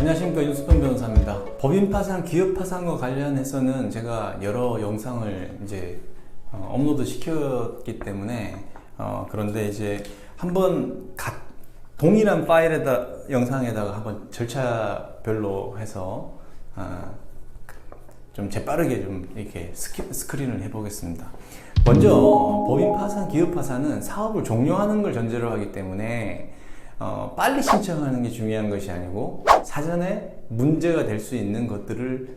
안녕하십니까 윤수평 변호사입니다. 법인 파산, 기업 파산과 관련해서는 제가 여러 영상을 이제 어, 업로드 시켰기 때문에 어, 그런데 이제 한번 각 동일한 파일에다 영상에다가 한번 절차별로 해서 아, 좀 재빠르게 좀 이렇게 스키, 스크린을 해보겠습니다. 먼저 법인 파산, 기업 파산은 사업을 종료하는 걸 전제로 하기 때문에 어, 빨리 신청하는 게 중요한 것이 아니고 사전에 문제가 될 수 있는 것들을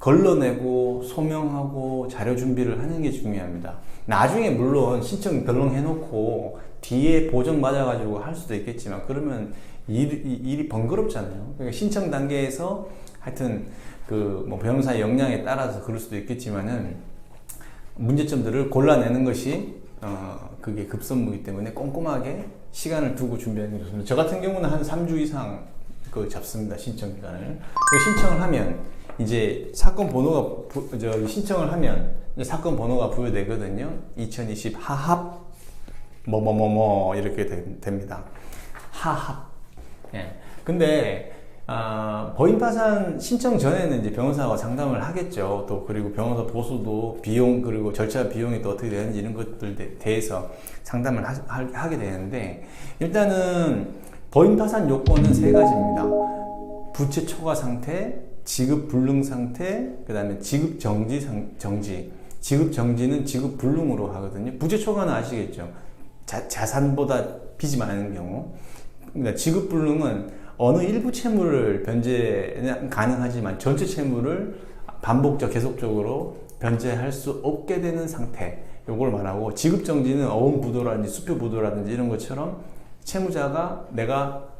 걸러내고 소명하고 자료 준비를 하는 게 중요합니다. 나중에 물론 신청 덜렁 해놓고 뒤에 보정 맞아가지고 할 수도 있겠지만 그러면 일, 이- 일이 번거롭잖아요. 그러니까 신청 단계에서 하여튼 그 뭐 변호사 역량에 따라서 그럴 수도 있겠지만은 문제점들을 골라내는 것이 어 그게 급선무기 때문에 꼼꼼하게 시간을 두고 준비하는 게 좋습니다. 저 같은 경우는 한 3주 이상 그 잡습니다. 신청 기간을. 그 신청을 하면 이제 사건 번호가 부, 저 신청을 하면 사건 번호가 부여되거든요. 2020 하합 뭐뭐뭐뭐 이렇게 되- 됩니다. 하합. 예. 근데 아, 법인 파산 신청 전에는 이제 변호사가 상담을 하겠죠. 또 그리고 변호사 보수도 비용 그리고 절차 비용이 또 어떻게 되는지 이런 것들 에 대해서 상담을 하, 하, 게 되는데 일단은 법인 파산 요건은 세 가지입니다. 부채 초과 상태, 지급 불능 상태, 그다음에 지급 정지 상, 정지. 지급 정지는 지급 불능으로 하거든요. 부채 초과는 아시겠죠? 자, 자산보다 빚이 많은 경우. 그러니까 지급 불능은 어느 일부 채무를 변제는 가능하지만 전체 채무를 반복적 계속적으로 변제할 수 없게 되는 상태. 요걸 말하고 지급 정지는 어음 부도라든지 수표 부도라든지 이런 것처럼 채무자가 내가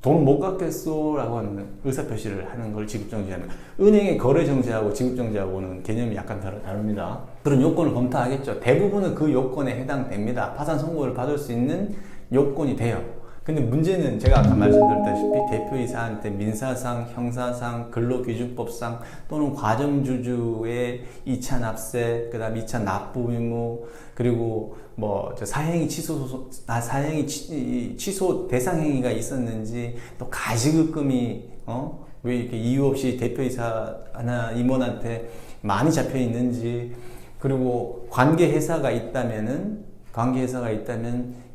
돈 못 갚겠소 라고 하는 의사 표시를 하는 걸 지급 정지하는 거예요. 은행의 거래 정지하고 지급 정지하고는 개념이 약간 다릅니다. 그런 요건을 검토하겠죠. 대부분은 그 요건에 해당됩니다. 파산 선고를 받을 수 있는 요건이 돼요. 근데 문제는 제가 아까 말씀드렸다시피 대표이사한테 민사상, 형사상, 근로기준법상 또는 과점주주의 2차 납세, 그 다음 2차 납부 의무, 그리고 뭐저 사행위 취소 아, 사행위 취, 취소 대상 행위가 있었는지 또 가시급금이 어? 왜 이렇게 이유 없이 대표이사 하나 임원한테 많이 잡혀 있는지 그리고 관계 회사가 있다면은 관계 회사가 있다면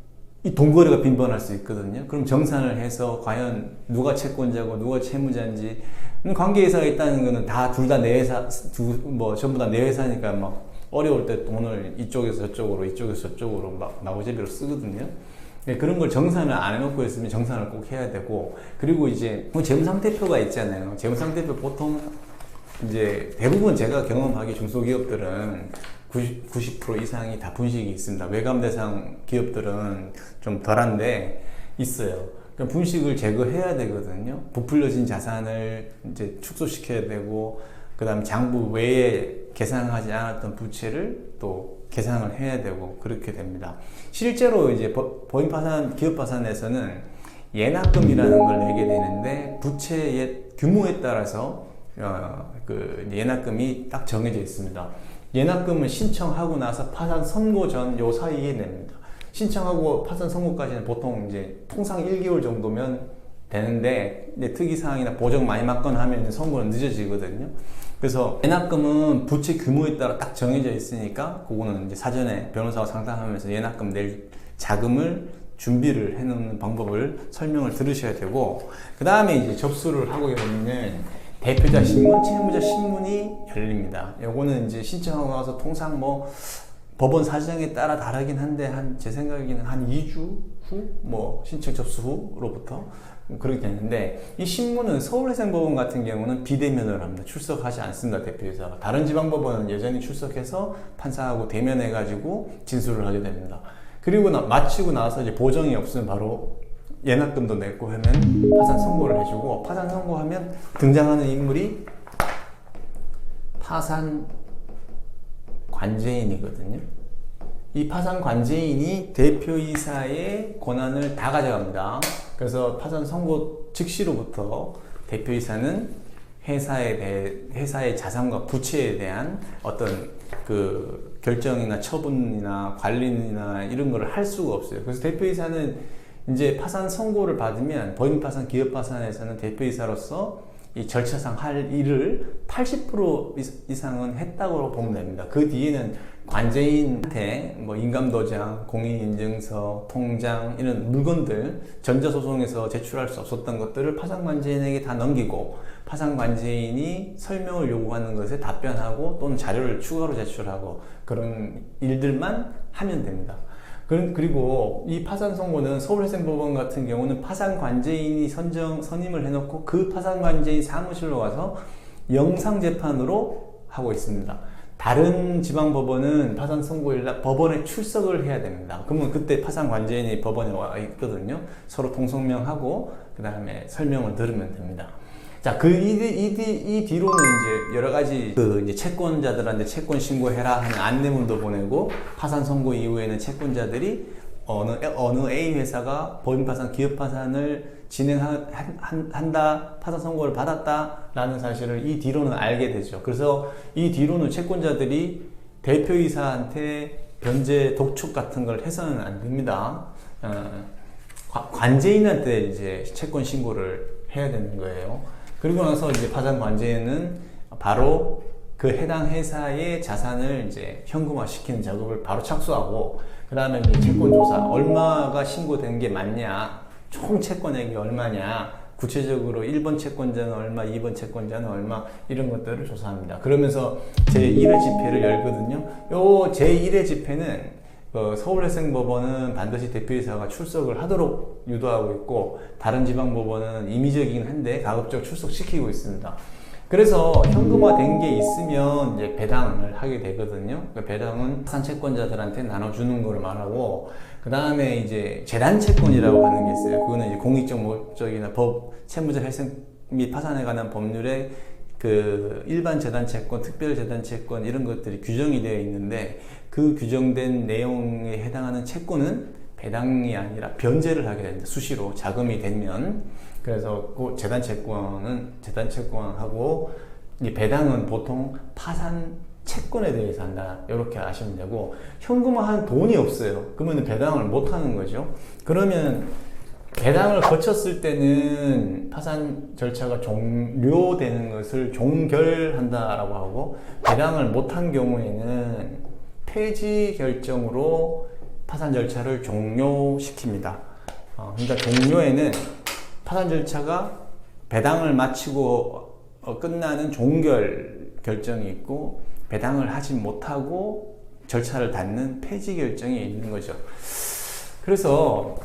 이 돈거래가 빈번할 수 있거든요. 그럼 정산을 해서 과연 누가 채권자고 누가 채무자인지 음, 관계 회사가 있다는 거는 다 둘 다 내 회사 두, 뭐 전부 다 내 회사니까 막 어려울 때 돈을 이쪽에서 저쪽으로 이쪽에서 저쪽으로 막 나고제비로 쓰거든요. 네, 그런 걸 정산을 안 해놓고 있으면 정산을 꼭 해야 되고 그리고 이제 뭐 재무상태표가 있잖아요. 재무상태표 보통 이제 대부분 제가 경험하기 중소기업들은 90, 90% 이상이 다 분식이 있습니다. 외감 대상 기업들은 좀 덜한데 있어요. 그럼 분식을 제거해야 되거든요. 부풀려진 자산을 이제 축소시켜야 되고, 그 다음 장부 외에 계산하지 않았던 부채를 또 계산을 해야 되고, 그렇게 됩니다. 실제로 이제 법- 법인 파산, 기업 파산에서는 예납금이라는 걸 내게 되는데, 부채의 규모에 따라서 어, 그 예납금이 딱 정해져 있습니다. 예납금을 신청하고 나서 파산 선고 전 요 사이에 냅니다. 신청하고 파산 선고까지는 보통 이제 통상 1개월 정도면 되는데 특이사항이나 보정 많이 맞거나 하면 선고는 늦어지거든요. 그래서 예납금은 부채 규모에 따라 딱 정해져 있으니까 그거는 이제 사전에 변호사와 상담하면서 예납금 낼 자금을 준비를 해놓는 방법을 설명을 들으셔야 되고 그 다음에 이제 접수를 하고 보면 대표자 신문, 채무자 신문이 열립니다. 요거는 이제 신청하고 나서 통상 뭐 법원 사정에 따라 다르긴 한데 한 제 생각에는 한 2주 후 뭐 신청 접수 후로부터 그렇게 되는데 이 신문은 서울해상법원 같은 경우는 비대면으로 합니다. 출석하지 않습니다. 대표이사가. 다른 지방법원은 여전히 출석해서 판사하고 대면해 가지고 진술을 하게 됩니다. 그리고 나, 마치고 나서 이제 보정이 없으면 바로 예납금도 냈고 하면 파산 선고를 해주고 파산 선고하면 등장하는 인물이 파산 관제인이거든요. 이 파산 관제인이 대표이사의 권한을 다 가져갑니다. 그래서 파산 선고 즉시로부터 대표이사는 회사에 대해 회사의 자산과 부채에 대한 어떤 그 결정이나 처분이나 관리나 이런 걸할 수가 없어요. 그래서 대표이사는 이제 파산 선고를 받으면 법인 파산, 기업 파산에서는 대표이사로서 이 절차상 할 일을 80% 이- 이상은 했다고 보면 됩니다. 그 뒤에는 관제인한테 뭐 인감도장, 공인인증서, 통장 이런 물건들 전자소송에서 제출할 수 없었던 것들을 파산관제인에게 다 넘기고 파산관제인이 설명을 요구하는 것에 답변하고 또는 자료를 추가로 제출하고 그런 일들만 하면 됩니다. 그리고 이 파산 선고는 서울회생법원 같은 경우는 파산 관제인이 선정 선임을 해놓고 그 파산 관제인 사무실로 와서 영상 재판으로 하고 있습니다. 다른 지방 법원은 파산 선고일 날 법원에 출석을 해야 됩니다. 그러면 그때 파산 관제인이 법원에 와 있거든요. 서로 통성명하고 그 다음에 설명을 들으면 됩니다. 자, 그, 이, 뒤- 이, 뒤- 이 뒤로는 이제 여러 가지 그 이제 채권자들한테 채권 신고해라 하는 안내문도 보내고 파산 선고 이후에는 채권자들이 어느, 어느 A 회사가 법인 파산, 기업 파산을 진행한다, 파산 선고를 받았다라는 사실을 이 뒤로는 알게 되죠. 그래서 이 뒤로는 채권자들이 대표이사한테 변제 독촉 같은 걸 해서는 안 됩니다. 어, 관- 관제인한테 이제 채권 신고를 해야 되는 거예요. 그리고 나서 이제 파산 관제인은 바로 그 해당 회사의 자산을 이제 현금화 시키는 작업을 바로 착수하고 그 다음에 이제 채권 조사 얼마가 신고된 게 맞냐 총 채권액이 얼마냐 구체적으로 1번 채권자는 얼마, 2번 채권자는 얼마 이런 것들을 조사합니다. 그러면서 제1회 집회를 열거든요. 요 제1회 집회는 어, 서울회생법원은 반드시 대표이사가 출석을 하도록 유도하고 있고 다른 지방법원은 임의적이긴 한데 가급적 출석시키고 있습니다. 그래서 현금화된 게 있으면 이제 배당을 하게 되거든요. 그 배당은 산 채권자들한테 나눠주는 걸 말하고 그 다음에 이제 재단 채권이라고 하는 게 있어요. 그거는 이제 공익적 목적이나 법 채무자 회생 및 파산에 관한 법률에 그 일반 재단 채권, 특별 재단 채권 이런 것들이 규정이 되어 있는데 그 규정된 내용에 해당하는 채권은 배당이 아니라 변제를 하게 됩니다. 수시로 자금이 되면 그래서 그 재단 채권은 재단 채권하고 이 배당은 보통 파산 채권에 대해서 한다 이렇게 아시면 되고 현금화한 돈이 없어요. 그러면 배당을 못 하는 거죠. 그러면 배당을 거쳤을 때는 파산 절차가 종료되는 것을 종결한다라고 하고 배당을 못한 경우에는 폐지 결정으로 파산 절차를 종료시킵니다. 어, 그러니까 종료에는 파산 절차가 배당을 마치고 어, 끝나는 종결 결정이 있고 배당을 하지 못하고 절차를 닫는 폐지 결정이 있는 거죠. 그래서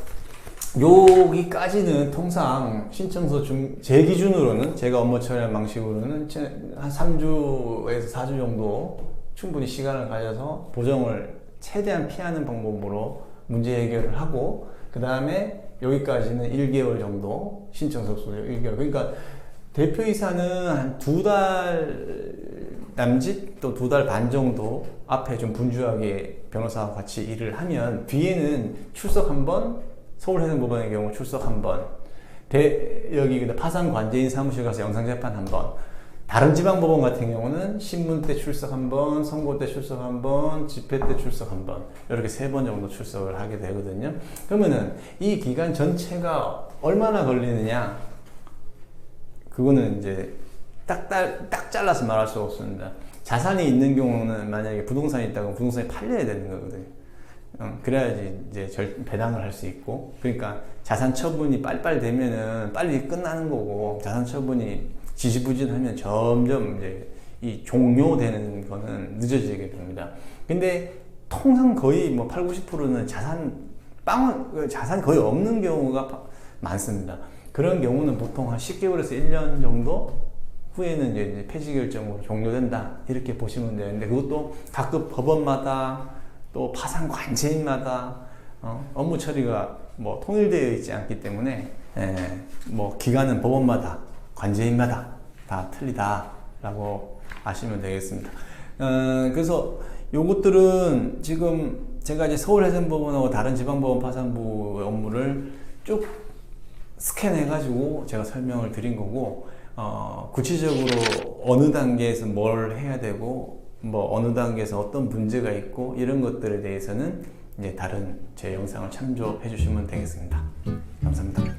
여기까지는 통상 신청서 중, 제 기준으로는 제가 업무 처리하는 방식으로는 제- 한 3주에서 4주 정도 충분히 시간을 가져서 보정을 최대한 피하는 방법으로 문제 해결을 하고 그 다음에 여기까지는 1개월 정도 신청서 수 1개월. 그러니까 대표이사는 한 두 달 남짓 또 두 달 반 정도 앞에 좀 분주하게 변호사와 같이 일을 하면 뒤에는 출석 한 번, 서울해상법원의 경우 출석 한 번, 대, 여기 파산 관제인 사무실 가서 영상 재판 한 번, 다른 지방법원 같은 경우는 신문 때 출석 한 번, 선고 때 출석 한 번, 집회 때 출석 한 번, 이렇게 세 번 정도 출석을 하게 되거든요. 그러면은 이 기간 전체가 얼마나 걸리느냐? 그거는 이제 딱, 딱, 딱 잘라서 말할 수 없습니다. 자산이 있는 경우는 만약에 부동산이 있다면 부동산이 팔려야 되는 거거든요. 어, 그래야지 이제 절, 배당을 할 수 있고. 그러니까 자산 처분이 빨리빨리 되면은 빨리 끝나는 거고, 자산 처분이 지지부진하면 점점 이제 이 종료되는 거는 늦어지게 됩니다. 근데 통상 거의 뭐 8, 90%는 자산, 빵, 자산 거의 없는 경우가 파- 많습니다. 그런 경우는 보통 한 10개월에서 1년 정도 후에는 이제 폐지 결정으로 종료된다 이렇게 보시면 되는데 그것도 각급 법원마다 또 파산 관제인마다 어, 업무 처리가 뭐 통일되어 있지 않기 때문에 예, 뭐 기간은 법원마다 관제인마다 다 틀리다라고 아시면 되겠습니다. 어, 그래서 요것들은 지금 제가 이제 서울해전법원하고 다른 지방법원 파산부 업무를 쭉 스캔해가지고 제가 설명을 드린 거고, 어, 구체적으로 어느 단계에서 뭘 해야 되고, 뭐 어느 단계에서 어떤 문제가 있고, 이런 것들에 대해서는 이제 다른 제 영상을 참조해 주시면 되겠습니다. 감사합니다.